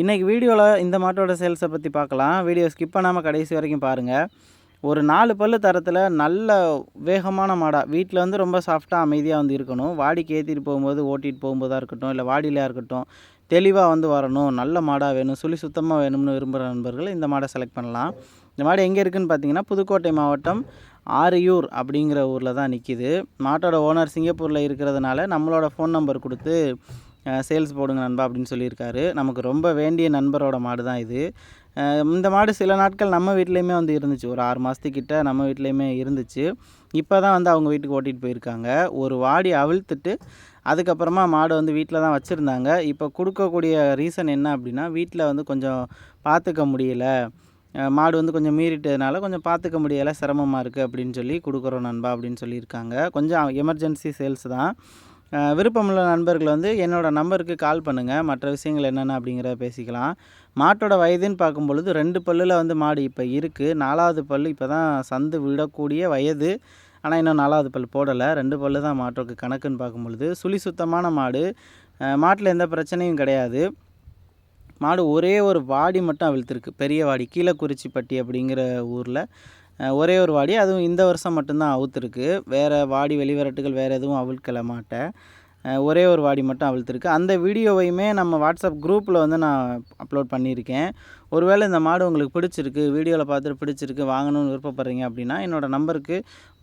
இன்றைக்கி வீடியோவில் இந்த மாட்டோட சேல்ஸை பற்றி பார்க்கலாம். வீடியோ ஸ்கிப் பண்ணாமல் கடைசி வரைக்கும் பாருங்கள் ஒரு நாலு பல்லு தரத்தில் நல்ல வேகமான மாடாக வீட்டில் வந்து ரொம்ப சாஃப்டாக அமைதியாக வந்து இருக்கணும். வாடிக்கு ஏற்றிட்டு போகும்போது ஓட்டிகிட்டு போகும்போதாக இருக்கட்டும் இல்லை வாடியிலையாக இருக்கட்டும் தெளிவாக வந்து வரணும். நல்ல மாடாக வேணும். சுழி சுத்தமாக வேணும்னு விரும்புகிற நண்பர்கள் இந்த மாடை செலக்ட் பண்ணலாம். இந்த மாடு எங்கே இருக்குதுன்னு பார்த்தீங்கன்னா புதுக்கோட்டை மாவட்டம் ஆரியூர் அப்படிங்கிற ஊரில் தான் நிற்கிது மாட்டோட ஓனர் சிங்கப்பூரில் இருக்கிறதுனால நம்மளோட ஃபோன் நம்பர் கொடுத்து சேல்ஸ் போடுங்க நண்பா அப்படின்னு சொல்லியிருக்காரு. நமக்கு ரொம்ப வேண்டிய நண்பரோட மாடு தான் இது இந்த மாடு சில நாட்கள் நம்ம வீட்லேயுமே வந்து இருந்துச்சு. ஒரு ஆறு மாதத்துக்கிட்ட நம்ம வீட்லேயுமே இருந்துச்சு. இப்போ தான் வந்து அவங்க வீட்டுக்கு ஓட்டிகிட்டு போயிருக்காங்க. ஒரு வாடி அவிழ்த்துட்டு அதுக்கப்புறமா மாடு வந்து வீட்டில் தான் வச்சுருந்தாங்க. இப்போ கொடுக்கக்கூடிய ரீசன் என்ன அப்படின்னா வீட்டில் வந்து கொஞ்சம் பார்த்துக்க முடியல. மாடு வந்து கொஞ்சம் மீறிட்டதுனால கொஞ்சம் பார்த்துக்க முடியலை. சிரமமாக இருக்குது அப்படின்னு சொல்லி கொடுக்குறோம் நண்பா அப்படின்னு சொல்லியிருக்காங்க. கொஞ்சம் எமர்ஜென்சி சேல்ஸ் தான். விருப்பமுள்ள நண்பர்கள் வந்து என்னோடய நம்பருக்கு கால் பண்ணுங்கள் மற்ற விஷயங்கள் என்னென்ன அப்படிங்கிறத பேசிக்கலாம். மாட்டோட வயதுன்னு பார்க்கும் பொழுது ரெண்டு பல்லில் வந்து மாடு இப்போ இருக்குது நாலாவது பல் இப்போ தான் சந்து விடக்கூடிய வயது. ஆனால் இன்னும் நாலாவது பல் போடலை. ரெண்டு பல்லு தான் மாட்டோக்கு கணக்குன்னு பார்க்கும் பொழுது சுழி சுத்தமான மாடு. மாட்டில் எந்த பிரச்சனையும் கிடையாது. மாடு ஒரே ஒரு வாடி மட்டும் அவிழ்த்துருக்கு. பெரிய வாடி கீழக்குறிச்சிப்பட்டி அப்படிங்கிற ஊரில். ஒரே ஒரு வாடி. அதுவும் இந்த வருஷம் மட்டும்தான் அவுத்துருக்கு. வேறு வாடி வெளிவரட்டுகள் வேறு எதுவும் அவிழ்க்கல மாட்டேன் ஒரே ஒரு வாடி மட்டும் அவிழ்த்துருக்கு. அந்த வீடியோவையுமே நம்ம வாட்ஸ்அப் குரூப்பில் வந்து நான் அப்லோட் பண்ணியிருக்கேன். ஒருவேளை இந்த மாடு உங்களுக்கு பிடிச்சிருக்கு வீடியோவில் பார்த்துட்டு பிடிச்சிருக்கு வாங்கணும்னு விருப்பப்படுறீங்க அப்படின்னா என்னோடய நம்பருக்கு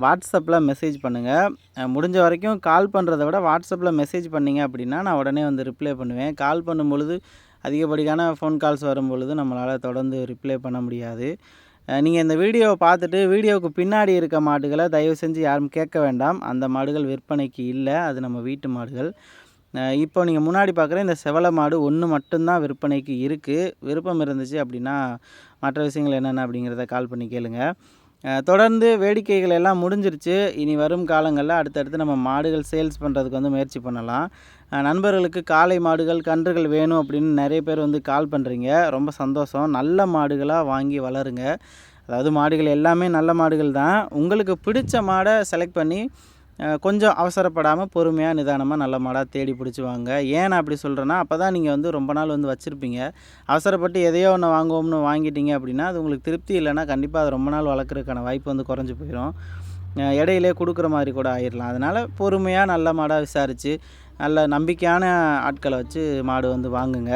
வாட்ஸ்அப்பில் மெசேஜ் பண்ணுங்கள் முடிஞ்ச வரைக்கும் கால் பண்ணுறத விட வாட்ஸ்அப்பில் மெசேஜ் பண்ணிங்க அப்படின்னா நான் உடனே வந்து ரிப்ளை பண்ணுவேன். கால் பண்ணும் பொழுது அதிகப்படியான ஃபோன் கால்ஸ் வரும் பொழுது நம்மளால் தொடர்ந்து ரிப்ளை பண்ண முடியாது. நீங்கள் இந்த வீடியோவை பார்த்துட்டு வீடியோவுக்கு பின்னாடி இருக்க மாடுகளை தயவு செஞ்சு யாரும் கேட்க வேண்டாம். அந்த மாடுகள் விற்பனைக்கு இல்லை. அது நம்ம வீட்டு மாடுகள். இப்போ நீங்கள் முன்னாடி பார்க்குற இந்த செவலை மாடு ஒன்று மட்டும்தான் விற்பனைக்கு இருக்குது விருப்பம் இருந்துச்சு அப்படின்னா மற்ற விஷயங்கள் என்னென்ன அப்படிங்கிறத கால் பண்ணி கேளுங்கள் தொடர்ந்து வேடிக்கைகள் எல்லாம் முடிஞ்சிருச்சு. இனி வரும் காலங்களில் அடுத்தடுத்து நம்ம மாடுகள் சேல்ஸ் பண்ணுறதுக்கு வந்து முயற்சி பண்ணலாம். நண்பர்களுக்கு காளை மாடுகள் கன்றுகள் வேணும் அப்படின்னு நிறைய பேர் வந்து கால் பண்ணுறீங்க ரொம்ப சந்தோஷம். நல்ல மாடுகளாக வாங்கி வளருங்க. அதாவது மாடுகள் எல்லாமே நல்ல மாடுகள் தான். உங்களுக்கு பிடிச்ச மாடை செலக்ட் பண்ணி கொஞ்சம் அவசரப்படாமல் பொறுமையாக நிதானமாக நல்ல மாடாக தேடி பிடிச்சி வாங்க. ஏன் அப்படி சொல்கிறேன்னா அப்போ தான் நீங்கள் வந்து ரொம்ப நாள் வந்து வச்சுருப்பீங்க. அவசரப்பட்டு எதையோ ஒன்று வாங்குவோம்னு வாங்கிட்டீங்க அப்படின்னா அது உங்களுக்கு திருப்தி இல்லைன்னா கண்டிப்பாக அது ரொம்ப நாள் வளர்க்குறதுக்கான வாய்ப்பு வந்து குறைஞ்சி போயிடும் இடையிலே கொடுக்குற மாதிரி கூட ஆயிடலாம் அதனால் பொறுமையாக நல்ல மாடாக விசாரித்து நல்ல நம்பிக்கையான ஆட்களை வச்சு மாடு வந்து வாங்குங்க.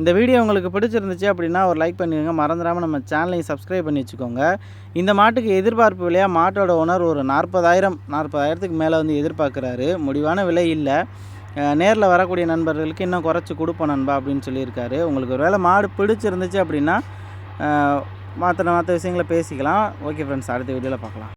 இந்த வீடியோ உங்களுக்கு பிடிச்சிருந்துச்சு அப்படின்னா ஒரு லைக் பண்ணிடுங்க மறந்துடாமல் நம்ம சேனலையும் சப்ஸ்கிரைப் பண்ணி வச்சுக்கோங்க. இந்த மாட்டுக்கு எதிர்பார்ப்பு விலையாக மாட்டோட ஓனர் ஒரு நாற்பதாயிரம் நாற்பதாயிரத்துக்கு மேலே வந்து எதிர்பார்க்குறாரு. முடிவான விலை இல்லை. நேரில் வரக்கூடிய நண்பர்களுக்கு இன்னும் குறைச்சி கொடுப்போம் நண்பா அப்படின்னு சொல்லியிருக்காரு. உங்களுக்கு ஒரு வேளை மாடு பிடிச்சிருந்துச்சு அப்படின்னா மற்ற மற்ற விஷயங்களை பேசிக்கலாம். ஓகே ஃப்ரெண்ட்ஸ் அடுத்த வீடியோவில் பார்க்கலாம்.